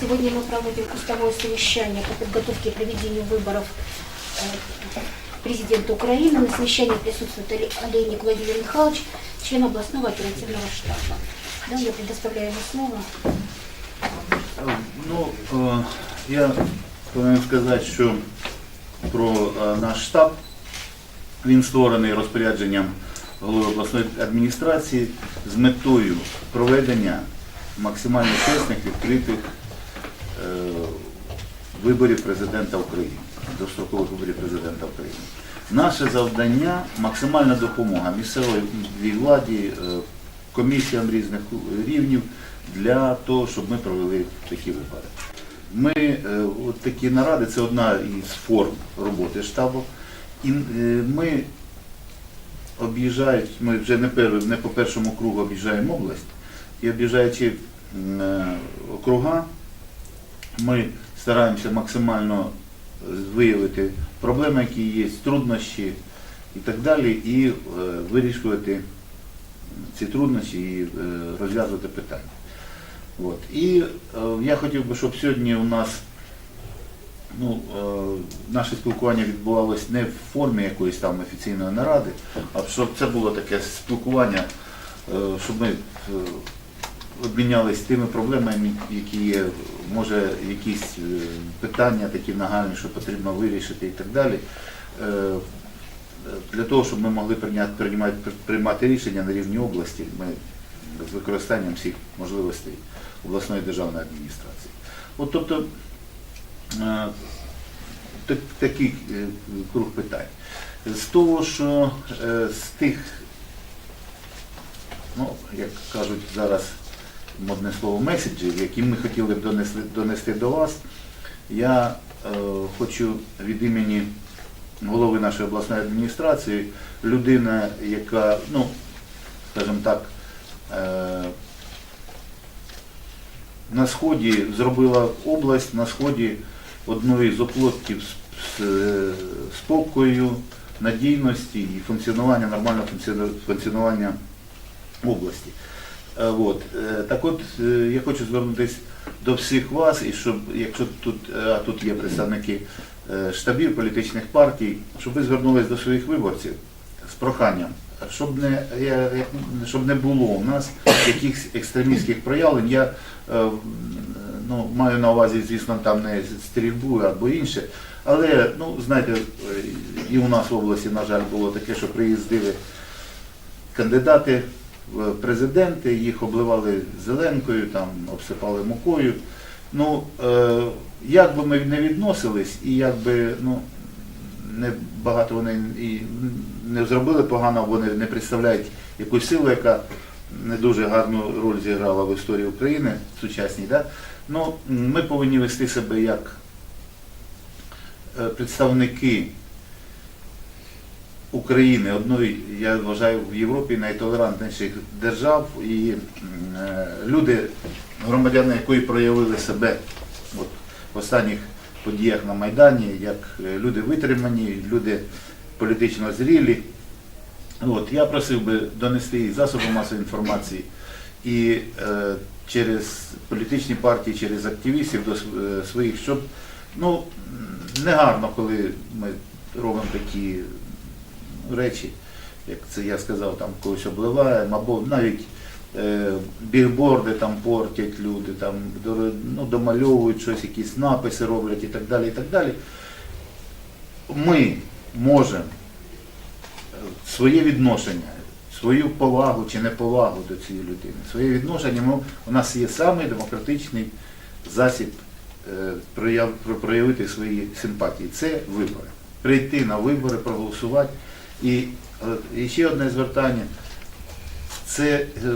Сегодня мы проводим устовое совещание по подготовке и проведению выборов э, президента Украины. На совещании присутствует Оле- Олейник Владимир Михайлович, член областного оперативного штаба. Да, я предоставляю ему слово. Ну, е, я повинен сказати, що про е, наш штаб він створений розпорядженням голови обласної адміністрації з метою проведення максимально чесних, відкритих е, виборів президента України, дострокових виборів президента України. Наше завдання максимальна допомога місцевій владі, комісіям різних рівнів для того, щоб ми провели такі вибори. Ми е, от такі наради це одна із форм роботи штабу. І е, ми об'їжджають, ми вже не, не по першому кругу об'їжджаємо область, і об'їжджаючи е, округа, ми стараємося максимально виявити проблеми, які є, труднощі і так далі, і вирішувати ці труднощі і е, розв'язувати питання. От. І е, я хотів би, щоб сьогодні у нас ну, е, наше спілкування відбувалося не в формі якоїсь там офіційної наради, а щоб це було таке спілкування, щоб ми обмінялись тими проблемами, які є, може якісь питання такі нагальні, що потрібно вирішити і так далі. Для того, щоб ми могли приймати, рішення на рівні області, ми з використанням всіх можливостей обласної державної адміністрації. От тобто е, так- такий е, круг питань. З того, що е, з тих, ну, як кажуть зараз модне слово, меседжів, які ми хотіли б донести, донести до вас, я е, хочу від імені голови нашої обласної адміністрації, людина, яка, ну, скажімо так, е, на сході зробила область, на сході одної з оплотків с- с- спокою, надійності і функціонування, нормального функціонування області. Е, От. е, Так от е, я хочу звернутися до всіх вас, і щоб, якщо тут, е, а тут є представники е, штабів політичних партій, щоб ви звернулись до своїх виборців з проханням, щоб не, щоб не було у нас якихось екстремістських проявлень. Я е, ну, маю на увазі, звісно, там не стрільбу або інше. Але, ну, знаєте, е, і у нас в області, на жаль, було таке, що приїздили кандидати в президенти, їх обливали зеленкою, там, обсипали мукою. Ну, е, як би ми не відносились, і як би ну, не багато вони і не зробили погано, вони не представляють якусь силу, яка не дуже гарну роль зіграла в історії України сучасній. Да? Ну, ми повинні вести себе як е, представники України, одної, я вважаю, в Європі найтолерантніших держав, і е, люди, громадяни якої проявили себе от, в останніх подіях на Майдані, як е, люди витримані, люди політично зрілі. От, я просив би донести засоби масової інформації, і е, через політичні партії, через активістів до е, своїх, щоб ну, негарно, коли ми робимо такі речі, як це я сказав, там когось обливаємо, або навіть бігборди там портять люди, там ну, домальовують щось, якісь написи роблять і так далі. і так далі. Ми можемо е, своє відношення, свою повагу чи неповагу до цієї людини, своє відношення, ми, у нас є самий демократичний засіб е, прояв, проявити свої симпатії. Це вибори. Прийти на вибори, проголосувати. І, е, і ще одне звертання. Це е,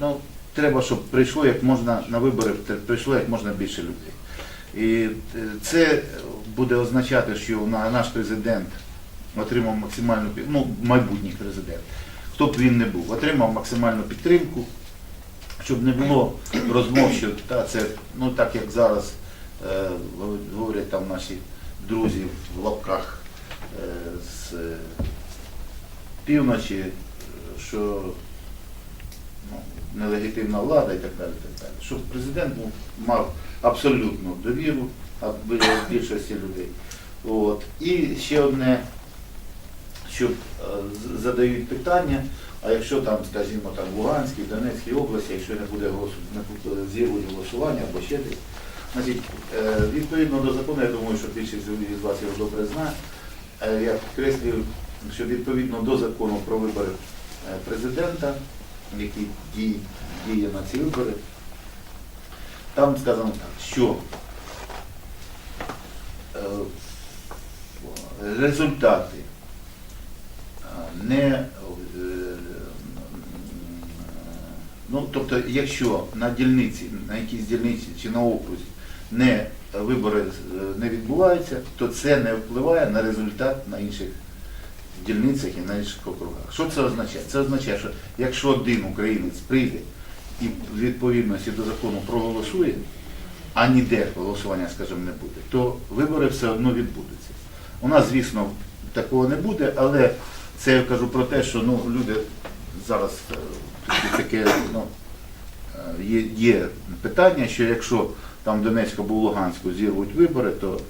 ну, треба, щоб прийшло як можна на вибори, прийшло як можна більше людей. І е, це буде означати, що наш президент отримав максимальну ну, майбутній президент, хто б він не був, отримав максимальну підтримку, щоб не було розмов, що та, це, ну так як зараз е, говорять там наші друзі в лапках е, з е, півночі, що нелегітимна влада і так далі. Так далі. Щоб президент був, мав абсолютну довіру більшості людей. От. І ще одне, що е, задають питання, а якщо там, скажімо, там в Луганській, Донецькій області, якщо не буде голосу, не буде з'явлення голосування або ще десь, значить, е, відповідно до закону, я думаю, що більшість з вас його добре знає, е, я підкреслюю, що відповідно до закону про вибори е, президента, який діє, діє на ці вибори, там сказано так, що е, результати е, не е, ну, тобто, якщо на дільниці, на якійсь дільниці чи на окрузі не вибори не відбуваються, то це не впливає на результат на інших дільницях і на інших округах. Що це означає? Це означає, що якщо один українець прийде і в відповідності до закону проголосує, а ніде голосування, скажімо, не буде, то вибори все одно відбудуться. У нас, звісно, такого не буде, але це я кажу про те, що ну, люди зараз е, таке- ну, е, є, є питання, що якщо там Донецьку або Луганську зірвуть вибори, то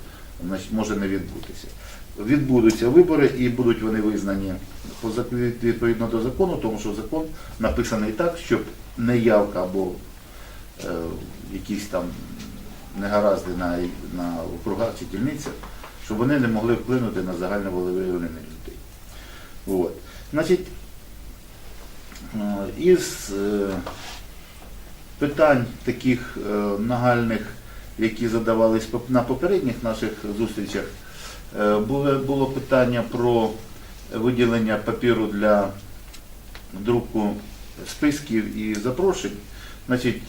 значить, може не відбутися. Відбудуться вибори і будуть вони визнані відповідно до закону, тому що закон написаний так, щоб неявка або е, якісь там негаразди на, на округах чи дільницях, щоб вони не могли вплинути на загальне волевиявлення людей. От. Значить, е, із е, питань таких е, нагальних, які задавались на попередніх наших зустрічах, було, було питання про виділення папіру для друку списків і запрошень. Значить,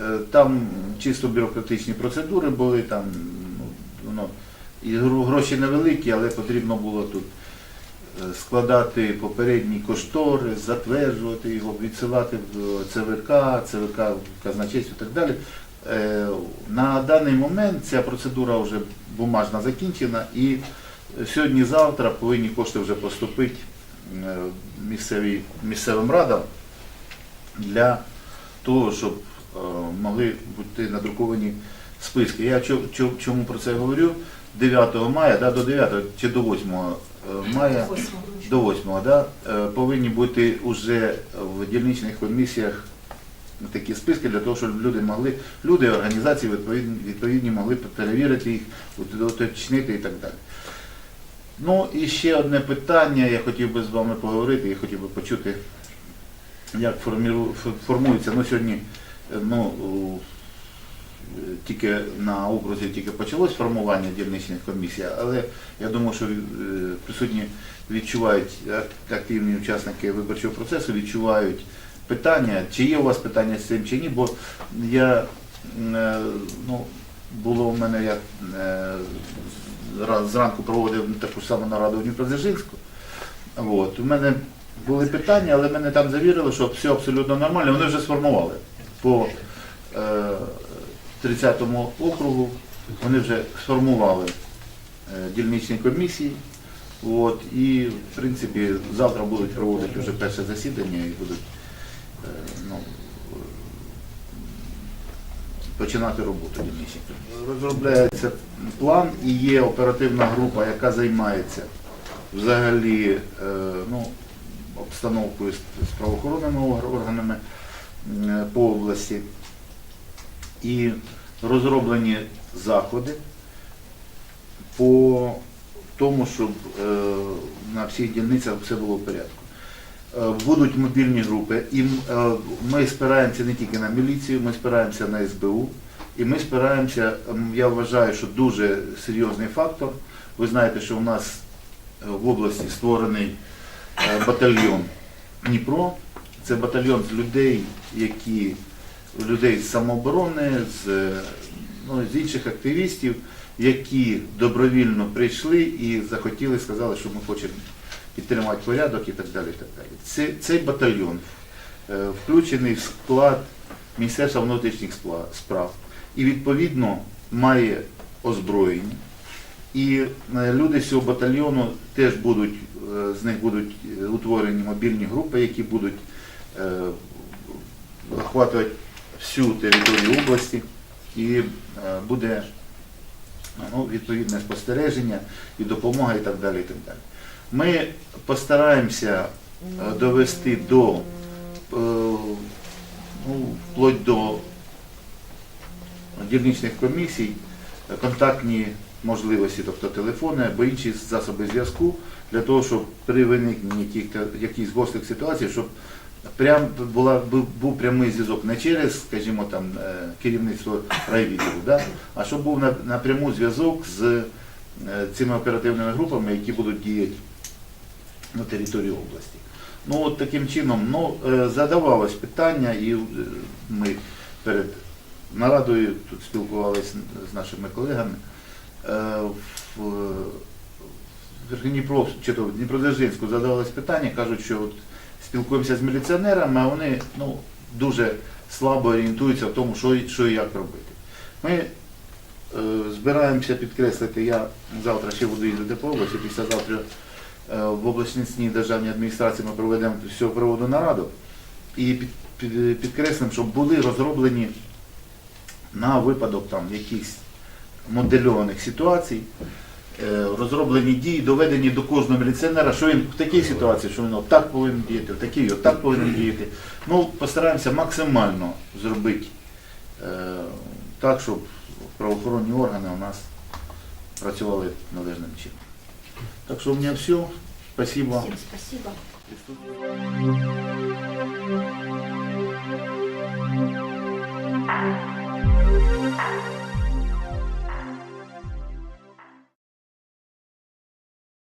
е, там чисто бюрократичні процедури були, там ну, і гроші невеликі, але потрібно було тут е, складати попередні кошторис, затверджувати його, відсилати в ЦВК, ЦВК в казначейство і так далі. Е, На даний момент ця процедура вже бумажна закінчена і сьогодні-завтра повинні кошти вже поступити е, місцевій, місцевим радам для того, щоб е, могли бути надруковані списки. Я чо- чо- чому про це говорю? 9 мая, да, до 9 чи до 8 мая, до 8 да, повинні бути вже в дільничних комісіях такі списки для того, щоб люди могли, люди, організації відповідні, відповідні могли перевірити їх, уточнити і так далі. Ну і ще одне питання, я хотів би з вами поговорити, я хотів би почути, як формується. Ну, сьогодні ну, тільки на окрузі тільки почалось формування дільничних комісій, але я думаю, що е, присутні відчувають активні учасники виборчого процесу, відчувають питання, чи є у вас питання з цим чи ні, бо я е, ну, було у мене я е, зранку проводив таку саму нараду в Дніпродзержинську. От. У мене були питання, але мене там завірили, що все абсолютно нормально. Вони вже сформували по е, 30-му округу, вони вже сформували дільничні комісії. От, і, в принципі, завтра будуть проводити вже перше засідання і будуть ну, починати роботу дільничних. Розробляється план і є оперативна група, яка займається взагалі е, ну, обстановкою з, правоохоронними органами е, по області. І розроблені заходи по тому, щоб е, на всіх дільницях все було в порядку. Е, Будуть мобільні групи, і е, ми спираємося не тільки на міліцію, ми спираємося на СБУ, і ми спираємося, я вважаю, що дуже серйозний фактор. Ви знаєте, що у нас е, в області створений батальйон Дніпро. Це батальйон з людей, які людей з самооборони, з, ну, з інших активістів, які добровільно прийшли і захотіли, сказали, що ми хочемо підтримати порядок і так далі. І так далі. Це, цей батальйон е, включений в склад Міністерства внутрішніх справ. І відповідно має озброєння. І е, люди з цього батальйону теж будуть, е, з них будуть утворені мобільні групи, які будуть охватувати всю територію області і буде ну, відповідне спостереження і допомога і так далі. І так далі. Ми постараємося е, довести до е, ну, вплоть до дільничних комісій контактні можливості, тобто телефони або інші засоби зв'язку, для того, щоб при виникненні яких- якихось гострих ситуацій, щоб прям була, був, прямий зв'язок не через, скажімо, там, е, керівництво райвідділу, да? а щоб був на- напряму зв'язок з цими оперативними групами, які будуть діяти на території області. Ну, от таким чином, ну, е, задавалось питання, і е, ми перед нарадою тут спілкувалися з нашими колегами. Е, В Дніпро, чи то в Дніпродзержинську задавалось питання, кажуть, що от спілкуємося з міліціонерами, а вони ну, дуже слабо орієнтуються в тому, що, і- що і як робити. Ми е, збираємося підкреслити, я завтра ще буду їздити по області, післязавтра в обласній державній адміністрації ми проведемо з цього приводу нараду і під, під, підкреслимо, щоб були розроблені на випадок там якихось модельованих ситуацій, е, розроблені дії, доведені до кожного міліціонера, що він в такій ситуації, що він отак повинен діяти, в такій отак повинен діяти. Ну, постараємося максимально зробити е, так, щоб правоохоронні органи у нас працювали належним чином. Так что у меня все. Спасибо. Всем спасибо.